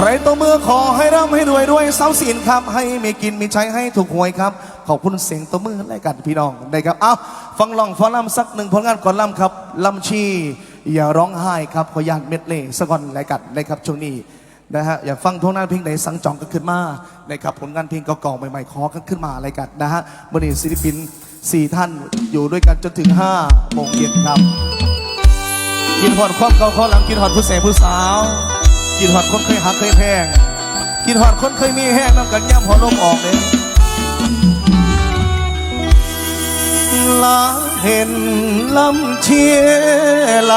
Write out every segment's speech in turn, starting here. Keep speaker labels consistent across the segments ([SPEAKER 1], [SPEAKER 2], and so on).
[SPEAKER 1] ใครตัวมือขอให้ร่ำให้รวยรวยเสาสินครับ ให้มีกินมีใช้ให้ถูกหวยครับ ขอบคุณเสียงตัวมือรายการพี่น้องได้ครับเอาฟังลองฟังลำสักหนึ่งผลงานก่อนลำครับลำชีอย่าร้องไห้ครับขอยานเม็ดเล่สกอนรายการนะครับช่วงนี้นะฮะอยากฟังท่วงหน้าเพลงไหนสังจองกันขึ้นมานะครับผลงานเพลงเก่าๆใหม่ๆขอกันขึ้นมารายการนะฮะมื่อนี้ศิลปินสี่ท่านอยู่ด้วยกันจนถึงห้าโมงเย็นครับ กินหอดความเก่าข้อหลังกินหอดผู้เสพผู้สาว กินหอดคนเคยหักเคยแพง กินหอดคนเคยมีแห้งน้ำกันย่ำหัวลมออกเลยลาเห็นลำเชียไหล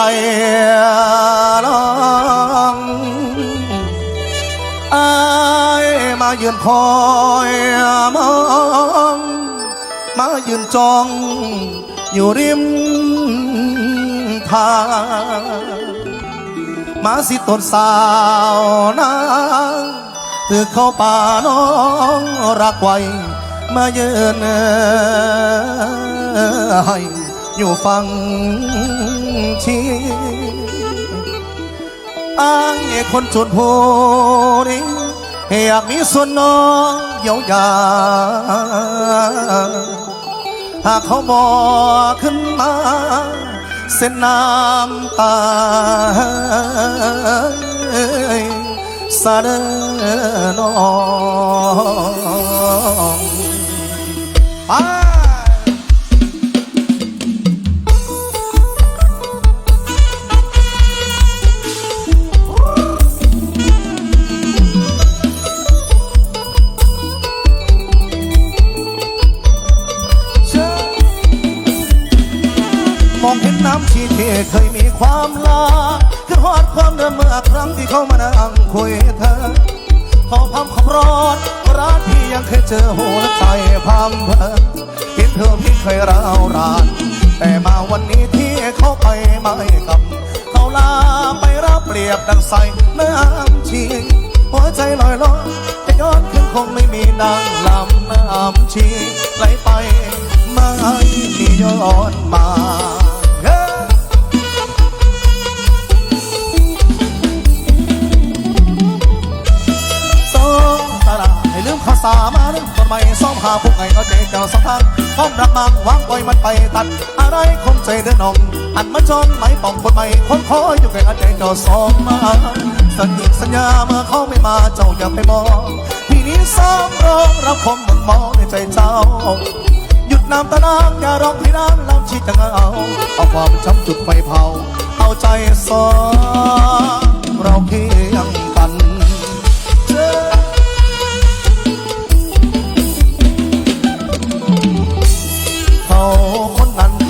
[SPEAKER 1] ลองอายมายืนคอยมองมายืนจองอยู่ริมทาง มาสิตนสาวนางถือเข้าป่าน้องรักไว้มาเยือนให้อยู่ฟังชีอ้างไอ้คนจนโพนี้อยากมีส่วนน้องเยียวยาหากเขาบอกขึ้นมา เส้นน้ำตาสะเดนอง น้ำชีที่เคยมีความลาคือหอดความเดิมเมื่อครั้งที่เขามานั่งคุยเธอขอพามขอบร้อนรักที่ยังเคยเจอหัวใจพามเพอเห็นเธอพี่เคยร้าวราน แต่มาวันนี้ที่เขาไปไม่กลับเขาลาไปรับเปรียบดังใสน้ำชีหัวใจลอยลอยจะย้อนขึ้นคงไม่มีนางลำน้ำชีไหลไปไม่มีย้อนมา สามาเรื่องต้นไม้ซ้อมหาพวกไงเอาใจเจ้าสักทันความรักมังวางปล่อยมันไปตัด อะไรคงใจเดินนอง อันมาจนไหมป่องคนใหม่คนคอยอยู่ใกล้เอาใจเจ้าสองมาสัญญาสัญญาเมื่อเขาไม่มาเจ้าอย่าไปมองพี่นี้ซ้อมร้องรับคมมันมองในใจเจ้าหยุดน้ำตานางอย่าร้องให้น้ำลำชีจะเหงาเอาความช้ำจุดไฟเผา เอาใจสองเราเคียงกัน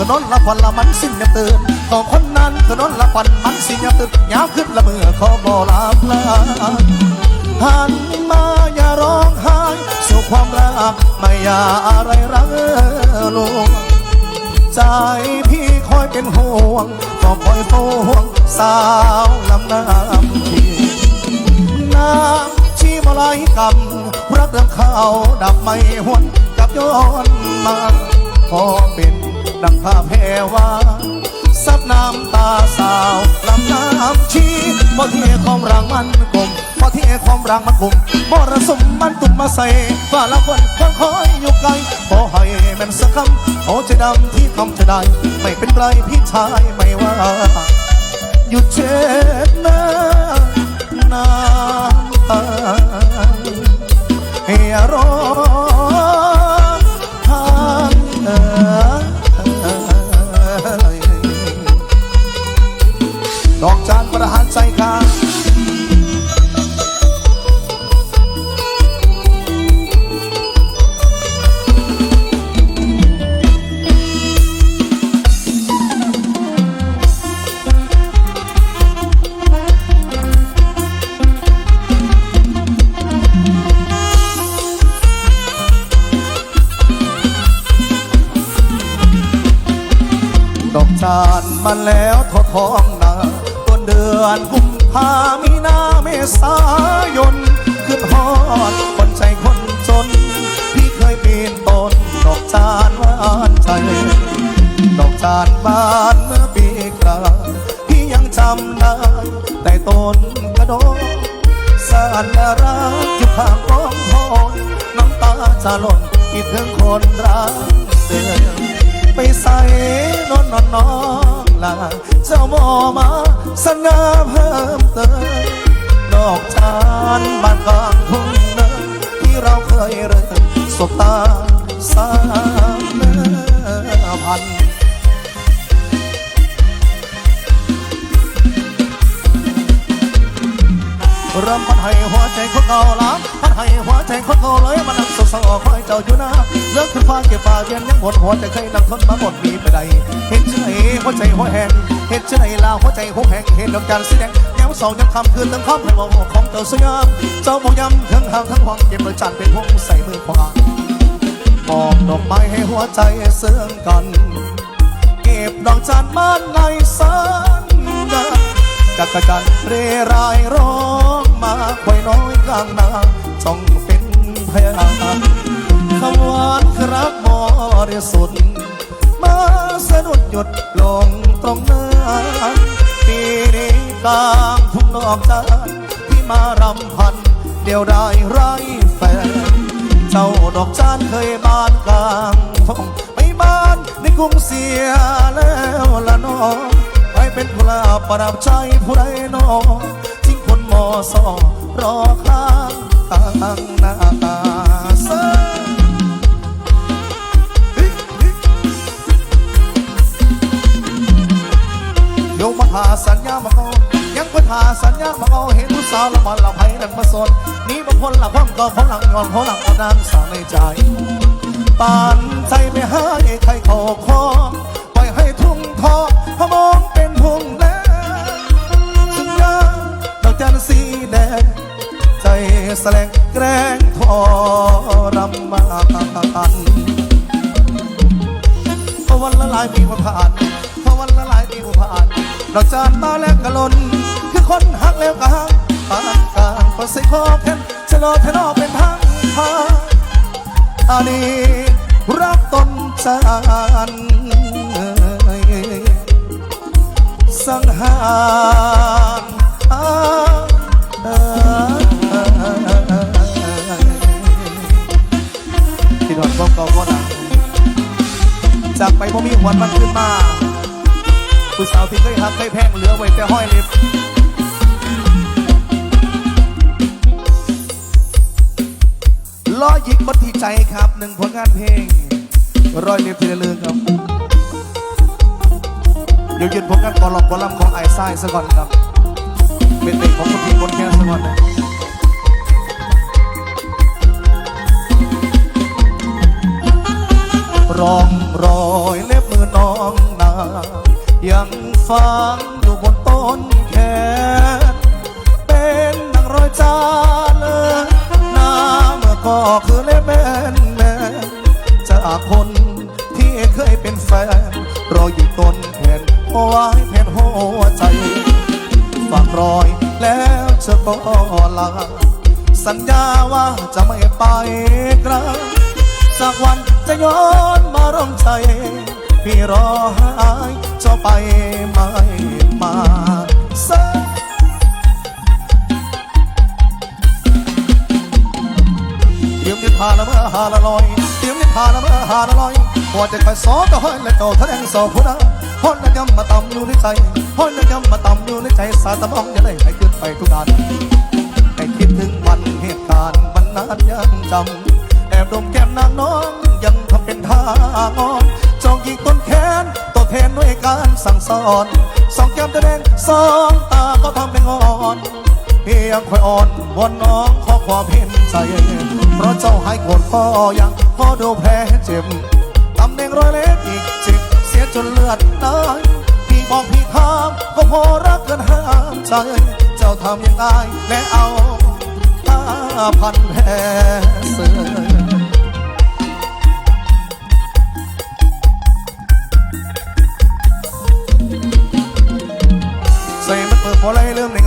[SPEAKER 1] คนนั้นก็นอนละพันละมันสิ้นยามตื่นเขาคนนั้นก็นอนละพันมันสิ้นยามตื่นยามขึ้นละเมื่อขาบ่ลาพลาหันมาอย่าร้องไห้สู่ความรักไม่อย่าอะไรรักลวงใจพี่คอยเป็นห่วงก็คอยโห่วงสาวลำน้ำทีน้ำชีมาลายกำรักเดิมเขาดับไม่หวนกับย้อนมาพอเป็น ดังภาพแพรว่าซับน้ำตาสาวลำน้ำชีพอที่ความรังมันกลมพอที่ความรังมันคมมรสุมมันตุ่มมาใส่ฝ่าละคนคนคอยอยู่ไกลขอให้แมันสักคำโอ้ใจดำที่ทำจะได้ ไม่เป็นไรพี่ชายไม่ว่า หยุดเช็ดหน้าน้ำ ดอกจานมันแล้วทอทองนาต้นเดือนกุมภามีนาเมษายนขึ้นฮอดคนใจคนจน พี่เคยปีนต้นดอกจานหวานใจ ดอกจานบานเมื่อปีกลาพี่ยังจำได้แต่ต้นกระโดดสานและรักอยู่ข้างกองโอยน้ำตาจะหล่นคิดถึงคนรักเดิม ไปใส่นอนนอนนอนลาเจ้าหมอมาสัญญาเพิ่มเติมนอกจานบ้านกลางทุ่งเนินที่เราเคยเริ่มสบตาสามเนื้อพันเริ่มพันให้หัวใจคนเก่าล้างพันให้หัวใจคนเกาเลยมานั่งสดสงคอยเจ้าอยู่นั้น เย็นยังหมดหัวใจเคยนั่งทนมาหมดมีไปใดเห็นใจหัวใจหัวแหงเห็นใจลาหัวใจหัวแหงเห็นดอกจันทร์สีแดงแนวสองยังคำคืนเติมคำให้มองของเจ้าสวยงามเจ้ามองยำทั้งหางทั้งหวังเก็บดอกจันทร์เป็นพวงใส่มือขวามอบดอกไม้ให้หัวใจเสื่อมกัน เก็บดอกจันทร์มันในสันดานจักรจันทร์เรไรายร้องมาคอยน้อยกลางนาจ้องเป็นพยาน คำหวานครับบริสุทธิ์มาสะดุดหยุดลงตรงหน้าปีนี้กลางทุ่งดอกจันที่มารำพัน เดียวได้ไรแฟน เจ้าดอกจานเคยบานกลางฟงไปบ้านในกรุงเสียแล้วละน้องไปเป็นผู้ลาประดับใจผู้ใดน้องทิ้งคนมอสอรอข้างกลา โยมมาหาสัญญามาเอายังเพิ่นหาสัญญามาเอาเห็นผู้สาวละมันละไผนั่นมาสนนี่บางคนละความก็ของหลังยอนของหลังเอาน้ำสางในใจปานใจไม่ให้ใครขอคอปล่อยให้ทุ่งทอพมองเป็นทุ่งแดงสัญญาดอกจันทร์สีแดงใจแสลงแกล้งทอรมานพอวันละลายปีกว่าผ่าน นอกจานมาแล้วกะลนคือคนหักแล้วกะหักปานกลางก็ใส่คอแทนชะลอแทนอเป็นทางพาอันนี้รักต้นจานสังหารที่ดอนก็ก็ก็ดังจากไปพอมีหวนมันขึ้นมา ผู้สาวที่เคยหักเคยแพงเหลือไว้แต่ห้อยเล็บล้อยิกบนที่ใจครับหนึ่งผลงานเพลงร้อยเล็บทีละเลือครับ เดี๋ยวยืนผลงานกอลอกกอลัมของไอ้ไส้ซะก่อนครับ เป็นเด็กของคนที่คนแค่ซะก่อนนะรองรอยเล็บมือน้องนาง ยังฟังอยู่บนต้นแขนเป็นดังรอยจานเลยน้ำเมื่อก็คือเล็บแมนแมนจากคนที่เคยเป็นแฟนรออยู่ต้นแขนเอาไว้แผ่นหัวใจ ฝากรอยแล้วจะก็ลาสัญญาว่าจะไม่ไปไกลสักวันจะย้อนมาร่มใจ พี่รอหาย เจ้าไปไม่มาสักเตรียมนิพพานละเมื่อหาละลอยเตรียมนิพพานละเมื่อหาละลอยหัวใจคอยสอก็ห้อยและโตทะแดงสอผู้นาห้อยและยำมาต่ำอยู่ในใจห้อยและยำมาต่ำอยู่ในใจสาตะมองจะได้ให้ขึ้นไปทุกงานให้คิดถึงวันเหตุการณ์มันนานยังจำแอบดมแก้มนางน้องยังทำ ทางอนจองยิงต้นแขนตัวแทนด้วยการสั่งสอนสองแก้มแดงสองตาก็ทำเป็นงอนเพียงคอยอ่อนวอนน้องขอความเห็นใจเพราะเจ้าให้โกรธพ่อยังพอดูแผลเจ็บตำแหน่งรอยเล็กอีกจิบเสียจนเลือดไหลพี่บอกพี่ถามก็พอรักเกินห้ามใจ เจ้าทำยังไงและเอาผ้าพันแผลเสือ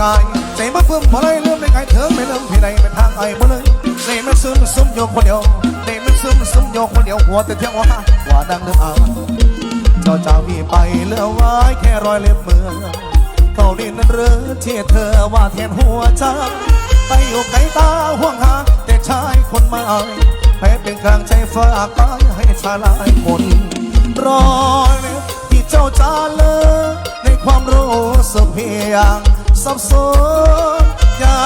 [SPEAKER 1] ไรเริ่มได้ง่ายใจมันเพิ่มบ่ไรเริ่มได้ง่ายเถิงไม่เริ่มที่ใดเป็นทางไอ้บ่เลยใส่มันซึมซึมโยกคนเดียวใส่มันซึมซึมโยกคนเดียวหัวแต่เที่ยงว่าว่าดังเดิมอ่าเจ้าเจ้าพี่ไปเหลือไว้แค่รอยเล็บมือเขานี่นั่นหรือที่เธอว่าแทนหัวใจไปอยู่ไกลตาห่วงหาแต่ชายคนใหม่แพ้เป็นกลางใจฝากไปให้ชาลายคนรอยที่เจ้าจะเลิกในความรู้สึกเพียง สับสนอยา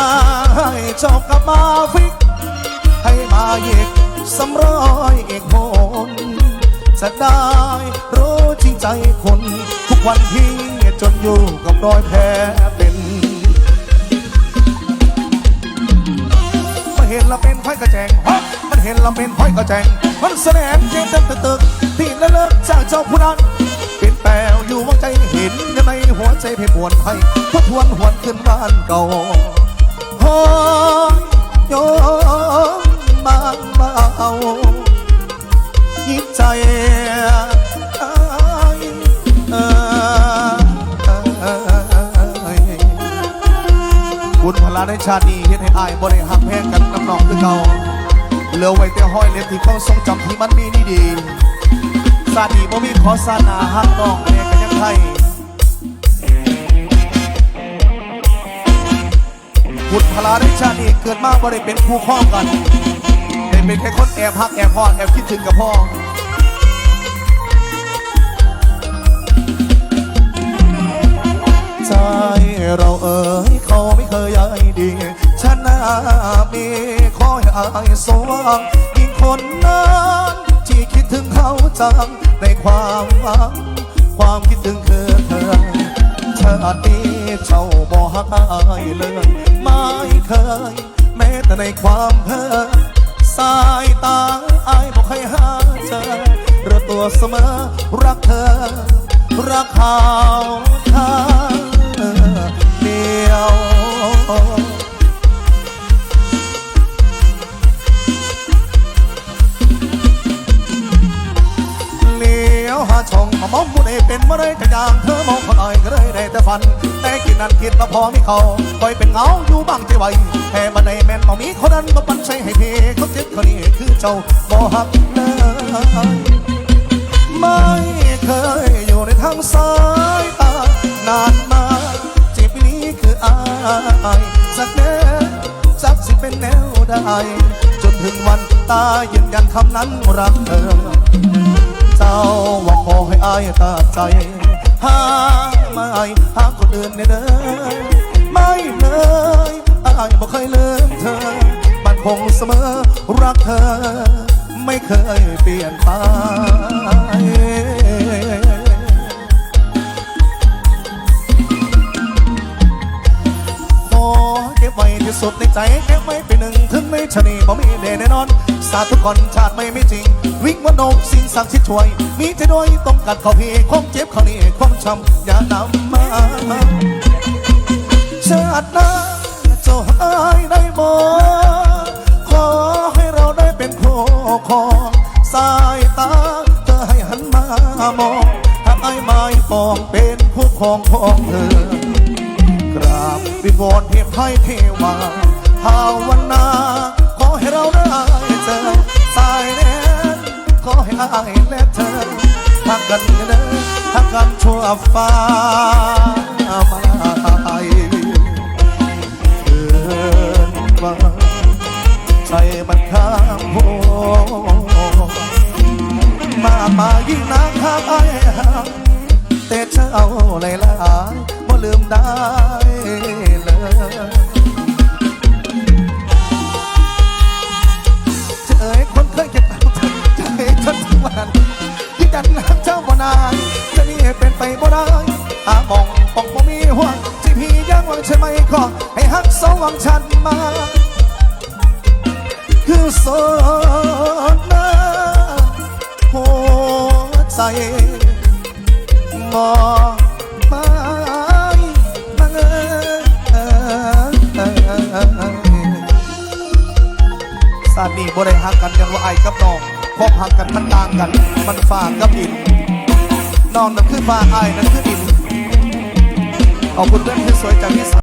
[SPEAKER 1] กให้เจ้ากลับมาฟิก ให้มาอีกสำร้อยเอกหนจะได้รู้จริงใจคน ทุกวันที่จนอยู่กับรอยแผลเป็นมันเห็นเราเป็นไฟกระแจงฮะมันเห็นเราเป็นไฟกระแจง มันแสดงเจตตึกตึกที่เลิกจากเจ้าผู้นั้น อยู่วังใจเห็นในหัวใจเพ่ปวนให้ทบทวนหวนขึ้นบ้านเก่าฮอยโยมบางเบายิดใจบุญพลาในชาตินี้เฮ็ดให้อายบ่ได้หักแพงกันน้ำนองคือเก่าเหลือไว้แต่ห้อยเล็บที่เขาทรงจำที่มันมีนี่ดีชาตินี้บ่มีขอสานาหักน้องแม่ ไทยบุญพลาในชานี้เกิดมาบ่ได้เป็นคู่ข้องกันแต่เป็นแค่คนแอบหักแอบพอดแอบคิดถึงกับพ่อใจเราเอ่ยเขาไม่เคยใยดีฉันน่ามีขอให้อายสว่างยิ่งคนนั้นที่คิดถึงเขาจังในความหวัง ความคิดถึงคือเธอชาตินี้เจ้าบ่หักอายเลยไม่เคย แม้แต่ในความเพ้อสายตาอายบอกให้หาเจอเรือตัวเสมอรักเธอ รักเขาเธอเดีย นั้นคิดมาพอมีเขาคอยเป็นเงาอยู่บ้างที่ไหวแค่บันไดแม่นมามีคนนั้นมาปันใช้ให้เพเขาเจ็บเขานี่คือเจ้าบ่หักเลยไม่เคยอยู่ในทางสายตานานมาจีบนี้คืออายสักแน่สักสิเป็นแนวได้จนถึงวันตายยืนยันคำนั้นรักเธอ เจ้าว่าขอให้อายตัดใจหา ไม่หาคนอื่นเด้อไม่เลยอายบ่เคยลืมเธอมันคงเสมอรักเธอ ไม่เคยเปลี่ยนไปขอเก็บไว้ที่สุดในใจเก็บไว้เป็นหนึ่งถึงไม่ชนีบ่มีเดแน่นอน สาธุก่อนชาติไม่ไม่จริง วิกวันโนสิ่งศักดิ์สิทธิ์ช่วย มีใจด้วยต้องกัดเขาพี่คงเจ็บเขานี่คงช้ำอย่านำมาชาติหน้าเจ้าหายได้บ่ขอให้เราได้เป็นคู่ครองสายตาเธอให้หันมามองหากไอ้ไม้ปองเป็นผู้ครองของเธอกราบวิงวอนเพียงให้เทวาภาวนา เราได้เจอสายแน่นขอให้อายและเธอทักกันเด้อทักกันชั่วฟ้ามาลายเกินกว่าใจมันข้างโพมามายิ่งนักข้างไอ้หาแต่เจ้าหลายหลายๆบ่ลืมได้เลย ไปบ่ได้หามองปองบ่มีห่วงที่พี่ยังหวังใช่ไหมขอให้ฮักสองหวังฉันมา คือโซนาหัวใจมองไปมาเสานีบ่ได้หักกันกันว่าไอ้กับน้องพบหักกันมันต่างกัน มันฝากกับดิน น้องนั่นคือฟ้าไอ้นั่นคือดินขอบคุณเพื่อนที่สวยจากที่ส